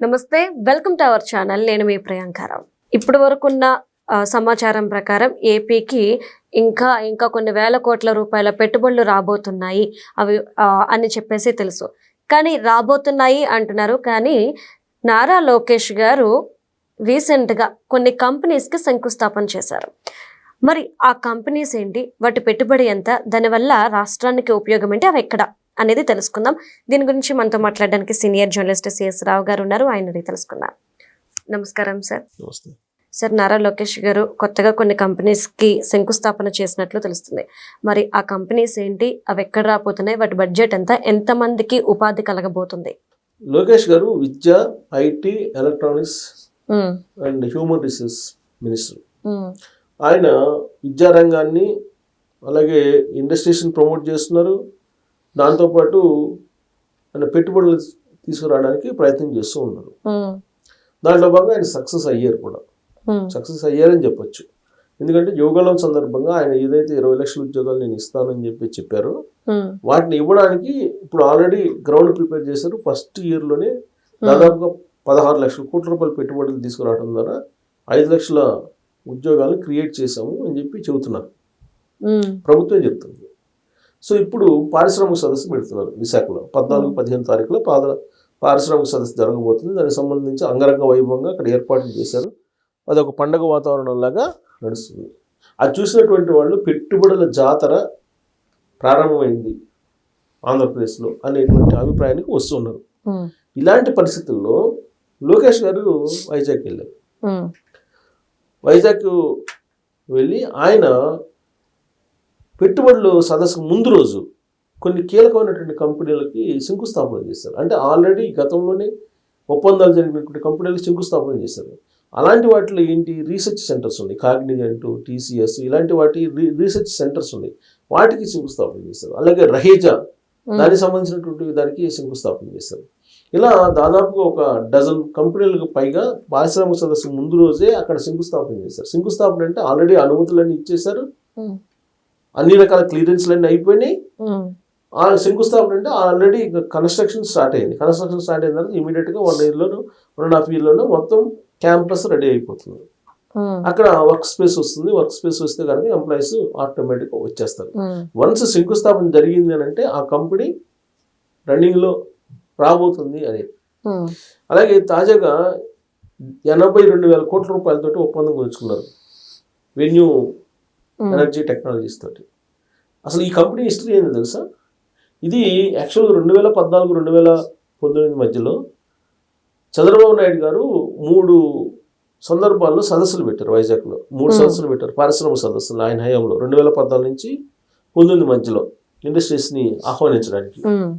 నమస్తే welcome to our channel. నేను మీ ప్రియాంకారావు ఇప్పటి వరకున్న సమాచారం ప్రకారం ఏపీకి ఇంకా ఇంకా కొన్ని వేల కోట్ల రూపాయల పెట్టుబడులు రాబోతున్నాయి. అవి అని చెప్పేసి తెలుసు. కానీ రాబోతున్నాయి అంటున్నారు. కానీ నారా లోకేష్ గారు రీసెంట్గా కొన్ని కంపెనీస్కి శంకుస్థాపన చేశారు. మరి ఆ కంపెనీస్ ఏంటి? వాటి పెట్టుబడి ఎంత? దానివల్ల రాష్ట్రానికి ఉపయోగం ఏంటి? అవి ఎక్కడ? అనేది తెలుసుకుందాం. దీని గురించి మనతో మాట్లాడడానికి సీనియర్ జర్నలిస్ట్ సిఎస్ రావు గారు ఉన్నారు. ఆయన తెలుసుకుందాం. నమస్కారం సార్. సార్ నారా లోకేష్ గారు కొత్తగా కొన్ని కంపెనీస్కి శంకుస్థాపన చేసినట్లు తెలుస్తుంది. మరి ఆ కంపెనీస్ ఏంటి? అవి ఎక్కడ రాబోతున్నాయి? వాటి బడ్జెట్ ఎంత? ఎంత మందికి ఉపాధి కలగబోతుంది? లోకేష్ గారు విద్య IT electronics and human resource minister ఆయన విద్యారంగాన్ని అలాగే ఇండస్ట్రీస్ని ప్రమోట్ చేస్తున్నారు. దాంతోపాటు ఆయన పెట్టుబడులు తీసుకురావడానికి ప్రయత్నం చేస్తూ ఉన్నారు. దాంట్లో భాగంగా ఆయన సక్సెస్ అయ్యారు కూడా. సక్సెస్ అయ్యారని చెప్పొచ్చు. ఎందుకంటే యోగాలం సందర్భంగా ఆయన ఏదైతే ఇరవై లక్షల ఉద్యోగాలు నేను ఇస్తానని చెప్పి చెప్పారో వాటిని ఇవ్వడానికి ఇప్పుడు ఆల్రెడీ గ్రౌండ్ ప్రిపేర్ చేశారు. ఫస్ట్ ఇయర్లోనే దాదాపుగా పదహారు లక్షల కోట్ల రూపాయల పెట్టుబడులు తీసుకురావడం ద్వారా ఐదు లక్షల ఉద్యోగాలను క్రియేట్ చేశాము అని చెప్పి చెబుతున్నారు. ప్రభుత్వం చెప్తుంది. సో ఇప్పుడు పారిశ్రామిక సదస్సు పెడుతున్నారు విశాఖలో. పద్నాలుగు పదిహేను తారీఖులో పాద పారిశ్రామిక సదస్సు జరగబోతుంది. దానికి సంబంధించి అంగరంగ వైభవంగా అక్కడ ఏర్పాట్లు చేశారు. అది ఒక పండగ వాతావరణంలాగా నడుస్తుంది. అది చూసినటువంటి వాళ్ళు పెట్టుబడుల జాతర ప్రారంభమైంది ఆంధ్రప్రదేశ్లో అనేటువంటి అభిప్రాయానికి వస్తున్నారు ఇలాంటి పరిస్థితుల్లో లోకేష్ గారు వైజాగ్ వెళ్ళారు. వైజాగ్ వెళ్ళి ఆయన పెట్టుబడులు సదస్సుకు ముందు రోజు కొన్ని కీలకమైనటువంటి కంపెనీలకి శంకుస్థాపన చేశారు. అంటే ఆల్రెడీ గతంలోనే ఒప్పందాలు జరిగినటువంటి కంపెనీలకు శంకుస్థాపన చేశారు. అలాంటి వాటిలో ఏంటి? రీసెర్చ్ సెంటర్స్ ఉన్నాయి. కాగ్నిజెంట్ టీసీఎస్ ఇలాంటి వాటి రీ- రీసెర్చ్ సెంటర్స్ ఉన్నాయి. వాటికి శంకుస్థాపన చేశారు. అలాగే రహేజా దానికి సంబంధించినటువంటి దానికి శంకుస్థాపన చేశారు. ఇలా దాదాపుగా ఒక డజన్ కంపెనీలకు పైగా పారిశ్రామిక సదస్సు ముందు రోజే అక్కడ శంకుస్థాపన చేశారు. శంకుస్థాపన అంటే ఆల్రెడీ అనుమతులన్నీ ఇచ్చేశారు. అన్ని రకాల క్లియరెన్స్లన్నీ అయిపోయినాయి. ఉమ్, ఆ శంకుస్థాపన అంటే ఆల్రెడీ కన్స్ట్రక్షన్ స్టార్ట్ అయింది. కన్స్ట్రక్షన్ స్టార్ట్ అయిన తర్వాత ఇమీడియట్గా వన్ ఇయర్లోను వన్ అండ్ హాఫ్ ఇయర్లోనూ మొత్తం క్యాంపస్ రెడీ అయిపోతుంది. అక్కడ వర్క్ స్పేస్ వస్తుంది. వర్క్ స్పేస్ వస్తే కనుక ఎంప్లాయీస్ ఆటోమేటిక్గా వచ్చేస్తారు. వన్స్ శంకుస్థాపన జరిగింది అని అంటే ఆ కంపెనీ రన్నింగ్లో రాబోతుంది అని. అలాగే తాజాగా ఎనభై రెండు వేల కోట్ల రూపాయలతోటి ఒప్పందం కుదుర్చుకున్నారు వెన్యూ ఎనర్జీ టెక్నాలజీస్ తోటి. అసలు ఈ కంపెనీ హిస్టరీ ఏంది తెలుసా? ఇది యాక్చువల్గా రెండు వేల పద్నాలుగు రెండు వేల పంతొమ్మిది మధ్యలో చంద్రబాబు నాయుడు గారు మూడు సందర్భాల్లో సదస్సులు పెట్టారు వైజాగ్లో. మూడు Hmm. సదస్సులు పెట్టారు. పారిశ్రామిక సదస్సులు ఆయన హయాంలో రెండు వేల పద్నాలుగు నుంచి పంతొమ్మిది మధ్యలో ఇండస్ట్రీస్ని ఆహ్వానించడానికి. ఉమ్,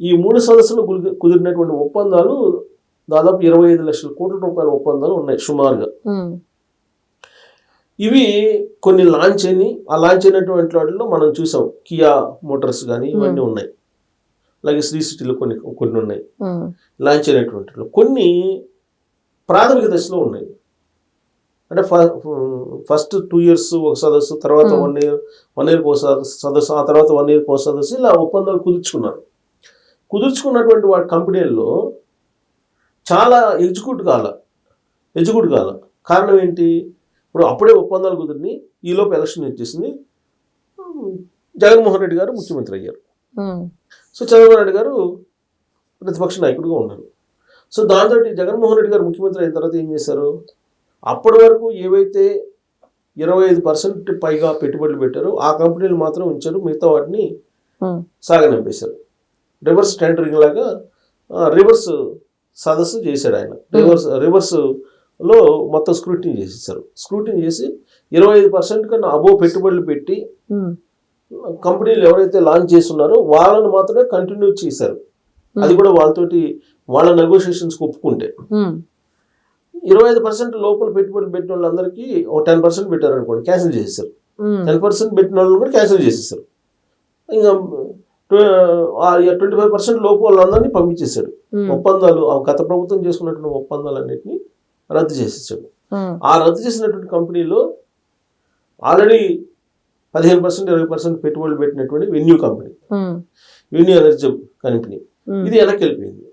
ఈ మూడు సదస్సులు కుదిరి- కుదిరినటువంటి ఒప్పందాలు దాదాపు ఇరవై ఐదు లక్షల కోట్ల రూపాయల ఒప్పందాలు ఉన్నాయి సుమారుగా. ఇవి కొన్ని లాంచ్ అయినాయి ఆ లాంచ్ అయినటువంటి వాటిలో మనం చూసాం. కియా మోటార్స్ కానీ ఇవన్నీ ఉన్నాయి. అలాగే శ్రీ సిటీలో కొన్ని కొన్ని ఉన్నాయి. లాంచ్ అయినటువంటి. కొన్ని ప్రాథమిక దశలో ఉన్నాయి. అంటే ఫస్ట్ టూ ఇయర్స్ ఒక సదస్సు తర్వాత. వన్ ఇయర్ వన్ ఇయర్కి ఒక సదస్సు ఆ తర్వాత వన్ ఇయర్కి ఒక సదస్సు ఇలా ఒప్పందాలు కుదుర్చుకున్నారు. కుదుర్చుకున్నటువంటి వాటి కంపెనీల్లో చాలా ఎగ్జిక్యూట్ కాల ఎగ్జిక్యూట్ కాల. కారణం ఏంటి? ఇప్పుడు అప్పుడే ఒప్పందాలు కుదిరిని ఈలోపు ఎలక్షన్ వచ్చేసింది. జగన్మోహన్ రెడ్డి గారు ముఖ్యమంత్రి అయ్యారు. సో చంద్రబాబు నాయుడు గారు ప్రతిపక్ష నాయకుడిగా ఉన్నారు. సో దాంతో జగన్మోహన్ రెడ్డి గారు ముఖ్యమంత్రి అయిన తర్వాత ఏం చేశారు? అప్పటి వరకు ఏవైతే ఇరవై ఐదు పర్సెంట్ పైగా పెట్టుబడులు పెట్టారో ఆ కంపెనీలు మాత్రం ఉంచారు. మిగతా వాటిని సాగనంపేశారు రివర్స్ టెండరింగ్ లాగా రివర్స్ సదస్సు చేశాడు ఆయన. రివర్స్ రివర్స్ లో మొత్తం స్క్రూటినీ చేసేసారు స్క్రూటినీ చేసి ఇరవై ఐదు పర్సెంట్ కన్నా అబో పెట్టుబడులు పెట్టి ఉమ్, కంపెనీలు ఎవరైతే లాంచ్ చేస్తున్నారో వాళ్ళని మాత్రమే కంటిన్యూ చేశారు. అది కూడా వాళ్ళతోటి వాళ్ళ నెగోషియేషన్స్కి ఒప్పుకుంటే. ఉమ్, ఇరవై ఐదు పర్సెంట్ లోపల పెట్టుబడులు పెట్టిన వాళ్ళందరికీ ఒక టెన్ పర్సెంట్ పెట్టారు అనుకోండి క్యాన్సిల్ చేసేసారు టెన్ పర్సెంట్ పెట్టిన వాళ్ళని కూడా క్యాన్సిల్ చేసేసారు ఇంకా ట్వంటీ ఫైవ్ పర్సెంట్ లోపు వాళ్ళందరినీ పంపించేశాడు ఒప్పందాలు గత ప్రభుత్వం చేసుకున్నటువంటి ఒప్పందాలన్నింటినీ రద్దు చేసేసాడు. ఆ. రద్దు చేసినటువంటి కంపెనీలో ఆల్రెడీ పదిహేను పర్సెంట్ ఇరవై పర్సెంట్ పెట్టుబడులు పెట్టినటువంటి venue company. Venue energy company. ఇది వెనక్కి వెళ్ళిపోయింది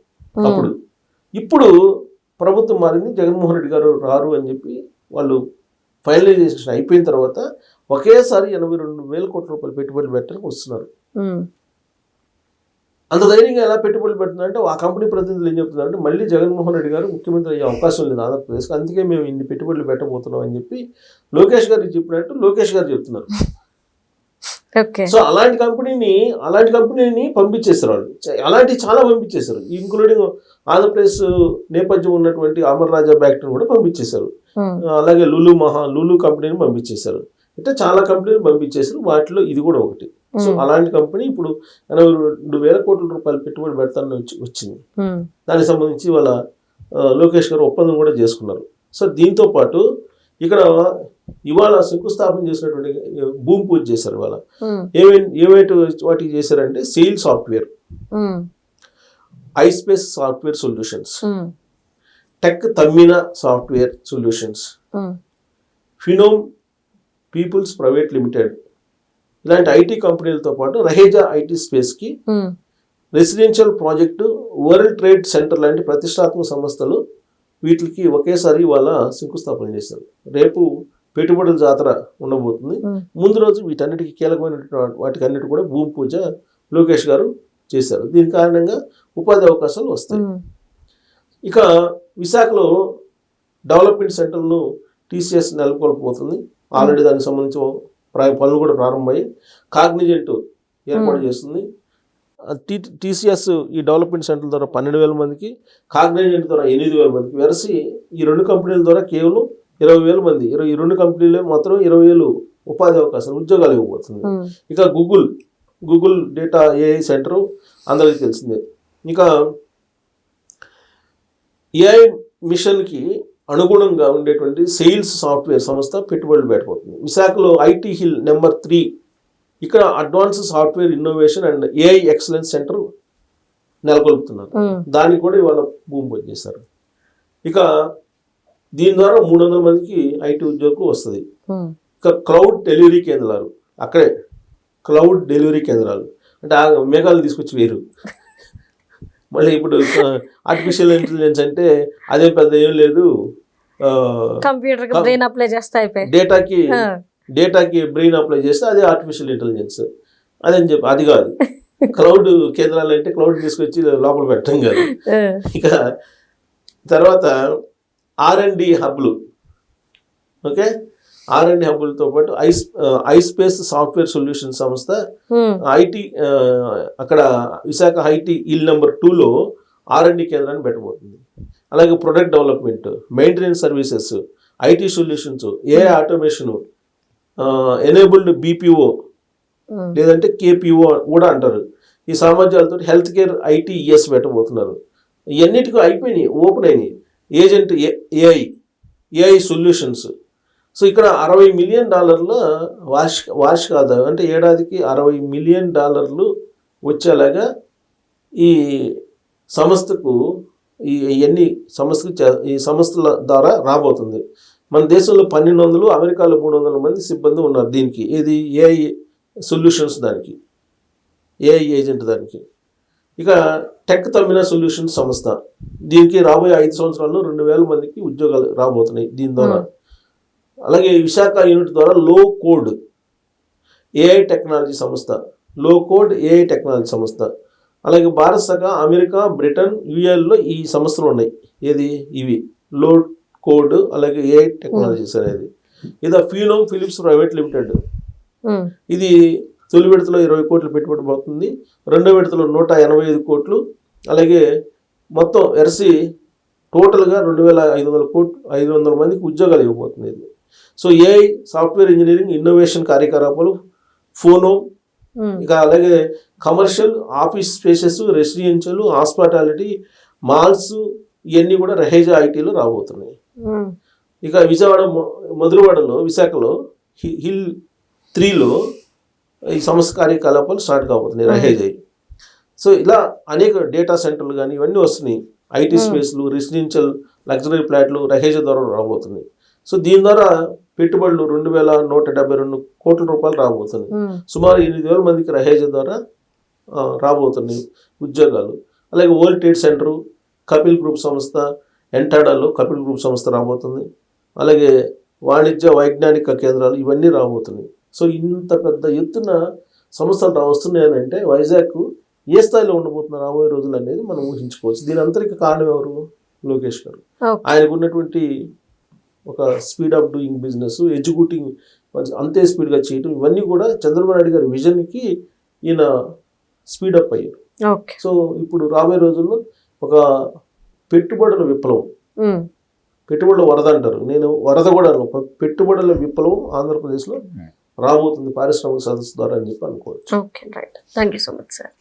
అప్పుడు. ఇప్పుడు ప్రభుత్వం మారింది జగన్మోహన్ రెడ్డి గారు రారు అని చెప్పి వాళ్ళు ఫైనలైజేషన్ అయిపోయిన తర్వాత ఒకేసారి ఎనభై రెండు వేల కోట్ల రూపాయలు పెట్టుబడులు పెట్టడానికి వస్తున్నారు. అంత ధైర్యంగా ఎలా పెట్టుబడులు పెడుతున్నారంటే ఆ కంపెనీ ప్రతినిధులు ఏం చెప్తున్నారంటే మళ్ళీ జగన్మోహన్ రెడ్డి గారు ముఖ్యమంత్రి అయ్యే అవకాశం లేదు ఆంధ్రప్రదేశ్కి అందుకే మేము ఇన్ని పెట్టుబడులు పెట్టబోతున్నాం అని చెప్పి లోకేష్ గారికి చెప్పినట్టు లోకేష్ గారు చెప్తున్నారు. సో అలాంటి కంపెనీని అలాంటి కంపెనీని పంపించేస్తారు వాళ్ళు. అలాంటివి చాలా పంపించేశారు. ఇంక్లూడింగ్ ఆంధ్రప్రదేశ్ నేపథ్యం ఉన్నటువంటి అమర్ రాజా బ్యాక్టరీని కూడా పంపించేశారు. ఉమ్, అలాగే లులు మహా లులు కంపెనీని పంపించేశారు. అంటే చాలా కంపెనీలు పంపించేశారు. వాటిలో ఇది కూడా ఒకటి. సో అలాంటి కంపెనీ ఇప్పుడు ఎనభై రెండు వేల కోట్ల రూపాయలు పెట్టుబడి పెడతానని వచ్చి వచ్చింది. దానికి సంబంధించి వాళ్ళ లోకేష్ గారు ఒప్పందం కూడా చేసుకున్నారు. సో దీంతో పాటు ఇక్కడ ఇవాళ శంకుస్థాపన చేసినటువంటి భూమి పూజ చేశారు ఇవాళ. ఏమైతే వాటికి చేశారంటే sail software. ISpace software solutions. Tech Tammina software solutions. Phenom people's private limited. ఇలాంటి ఐటీ కంపెనీలతో పాటు Raheja IT స్పేస్కి residential project world trade center లాంటి ప్రతిష్టాత్మక సంస్థలు వీటికి ఒకేసారి వాళ్ళ శంకుస్థాపన చేశారు. రేపు పెట్టుబడుల జాతర ఉండబోతుంది. ముందు రోజు వీటన్నిటికీ కీలకమైనటువంటి వాటికి అన్నిటి కూడా భూమి పూజ లోకేష్ గారు చేశారు. దీని కారణంగా ఉపాధి అవకాశాలు వస్తాయి. ఇక విశాఖలో డెవలప్మెంట్ సెంటర్ను టీసీఎస్ నెలకొల్పబోతుంది. ఆల్రెడీ దానికి సంబంధించి పనులు కూడా ప్రారంభమయ్యాయి కాగ్నిజెంట్ ఏర్పాటు. చేస్తుంది. టీ టీసీఎస్ ఈ డెవలప్మెంట్ సెంటర్ ద్వారా పన్నెండు వేల మందికి కాగ్నిజెంట్ ద్వారా ఎనిమిది వేల మందికి వెరసి ఈ రెండు కంపెనీల ద్వారా కేవలం ఇరవై వేల మంది ఇరవై ఈ రెండు కంపెనీలే మాత్రం ఇరవై వేలు ఉపాధి అవకాశాలు ఉద్యోగాలు ఇవ్వబోతుంది. ఇక Google Google data AI center అందరికీ తెలిసిందే. ఇక ఏఐ మిషన్కి అనుగుణంగా ఉండేటువంటి సేల్స్ సాఫ్ట్వేర్ సంస్థ పెట్టుబడులు పెట్టబోతుంది. విశాఖలో ఐటీ హిల్ నెంబర్ త్రీ ఇక్కడ advance software innovation and AI excellence center నెలకొల్పుతున్నారు. దానికి కూడా ఇవాళ భూమి చేశారు. ఇక దీని ద్వారా మూడు వందల మందికి ఐటీ ఉద్యోగం వస్తుంది. ఇక క్లౌడ్ డెలివరీ కేంద్రాలు అక్కడే క్లౌడ్ డెలివరీ కేంద్రాలు. అంటే ఆ మేఘాలు తీసుకొచ్చి వేరు. మళ్ళీ ఇప్పుడు ఆర్టిఫిషియల్ ఇంటెలిజెన్స్ అంటే అదే పెద్ద ఏం లేదు కంప్యూటర్ బ్రెయిన్ అప్లై చేస్తే అయిపోయి డేటాకి డేటాకి బ్రెయిన్ అప్లై చేస్తే అదే ఆర్టిఫిషియల్ ఇంటెలిజెన్స్ అదని చెప్పి అది కాదు. క్లౌడ్ కేంద్రాలు అంటే క్లౌడ్ తీసుకొచ్చి లోపల పెట్టడం కాదు. ఇక తర్వాత ఆర్ అండ్ డి హబ్లు ఓకే ఆర్ అండ్ డి హబ్బులతో పాటు ఐస్ ఐస్పేస్ సాఫ్ట్వేర్ సొల్యూషన్ సంస్థ ఐటీ అక్కడ విశాఖ ఐటీ ఇల్ నెంబర్ టూలో ఆర్ అండ్ డి కేంద్రాన్ని పెట్టబోతుంది. అలాగే product development maintenance services IT solutions a automation enabled BPO లేదంటే కేపీఓ కూడా అంటారు. ఈ సామర్థ్యాలతో హెల్త్ కేర్ ఐటీ ఈఎస్ పెట్టబోతున్నారు. ఇవన్నిటికీ అయిపోయినాయి ఓపెన్ అయినాయి. Agent AI AI solutions so ఇక్కడ అరవై మిలియన్ డాలర్ల వార్షిక వార్షిక ఆదాయం అంటే ఏడాదికి అరవై మిలియన్ డాలర్లు వచ్చేలాగా ఈ సంస్థకు ఈ ఇవన్నీ సంస్థకు చే- ఈ సంస్థల ద్వారా రాబోతుంది. మన దేశంలో పన్నెండు వందలు అమెరికాలో మూడు వందల మంది సిబ్బంది ఉన్నారు దీనికి. ఇది ఏఐ సొల్యూషన్స్ దానికి. ఏఐ ఏజెంట్ దానికి. ఇక టెక్ తమ్మిన సొల్యూషన్స్ సంస్థ. దీనికి రాబోయే ఐదు సంవత్సరాల్లో రెండు వేల మందికి ఉద్యోగాలు రాబోతున్నాయి దీని ద్వారా. అలాగే విశాఖ యూనిట్ ద్వారా లో కోడ్ ఏఐ టెక్నాలజీ సంస్థ లో కోడ్ ఏఐ టెక్నాలజీ సంస్థ అలాగే భారత్ సహా అమెరికా బ్రిటన్ యుఎల్లో ఈ సంస్థలు ఉన్నాయి. ఏది? ఇవి. లో కోడ్ అలాగే ఏఐ టెక్నాలజీస్ అనేది. ఇది ఫీనోమ్ ఫిలిప్స్ ప్రైవేట్ లిమిటెడ్ ఇది తొలి విడతలో ఇరవై కోట్లు పెట్టుబడి పోతుంది. రెండో విడతలో నూట ఎనభై ఐదు కోట్లు. అలాగే మొత్తం ఎరసి టోటల్గా రెండు వేల ఐదు వందల కోట్లు ఐదు వందల మందికి ఉద్యోగాలు ఇవ్వబోతుంది ఇది so AI software engineering innovation కార్యకలాపాలు ఫోనో ఉమ్, ఇక అలాగే commercial office spaces residential hospitality malls ఇవన్నీ కూడా రహేజా ఐటీలో రాబోతున్నాయి. ఉమ్, ఇక విజయవాడ మధురవాడలో విశాఖలో హిల్ త్రీలో ఈ సంస్థ కార్యకలాపాలు స్టార్ట్ కాబోతున్నాయి రహేజ్ అయ్యి సో ఇలా అనేక డేటా సెంటర్లు కానీ ఇవన్నీ వస్తున్నాయి. ఐటీ స్పేస్లు రెసిడెన్షియల్ లగ్జరీ ఫ్లాట్లు రహేజ్ ద్వారా రాబోతున్నాయి. సో దీని ద్వారా పెట్టుబడులు రెండు వేల నూట డెబ్బై రెండు కోట్ల రూపాయలు రాబోతున్నాయి. సుమారు ఎనిమిది వేల మందికి రహేజ్ ద్వారా రాబోతున్నాయి ఉద్యోగాలు. అలాగే world trade center Kapil group సంస్థ ఎంటాడాలో కపిల్ గ్రూప్ సంస్థ రాబోతుంది. అలాగే వాణిజ్య వైజ్ఞానిక కేంద్రాలు ఇవన్నీ రాబోతున్నాయి. సో ఇంత పెద్ద ఎత్తున సంస్థలు రా వస్తున్నాయని అంటే వైజాగ్ ఏ స్థాయిలో ఉండబోతున్న రాబోయే రోజులు అనేది మనం ఊహించుకోవచ్చు. దీని అంతరికి కారణం ఎవరు? లోకేష్ గారు. ఆయనకు ఉన్నటువంటి ఒక speed of doing business executing అంతే స్పీడ్గా చేయటం ఇవన్నీ కూడా చంద్రబాబు నాయుడు గారి విజన్కి ఈయన స్పీడప్ అయ్యారు ఓకే. సో ఇప్పుడు రాబోయే రోజుల్లో ఒక పెట్టుబడుల విప్లవం. పెట్టుబడుల వరద అంటారు. నేను వరద కూడా పెట్టుబడుల విప్లవం ఆంధ్రప్రదేశ్లో రాబోతుంది పారిశ్రామిక సదస్సు ద్వారా అని చెప్పి అనుకోవచ్చు. Okay right. Thank you so much sir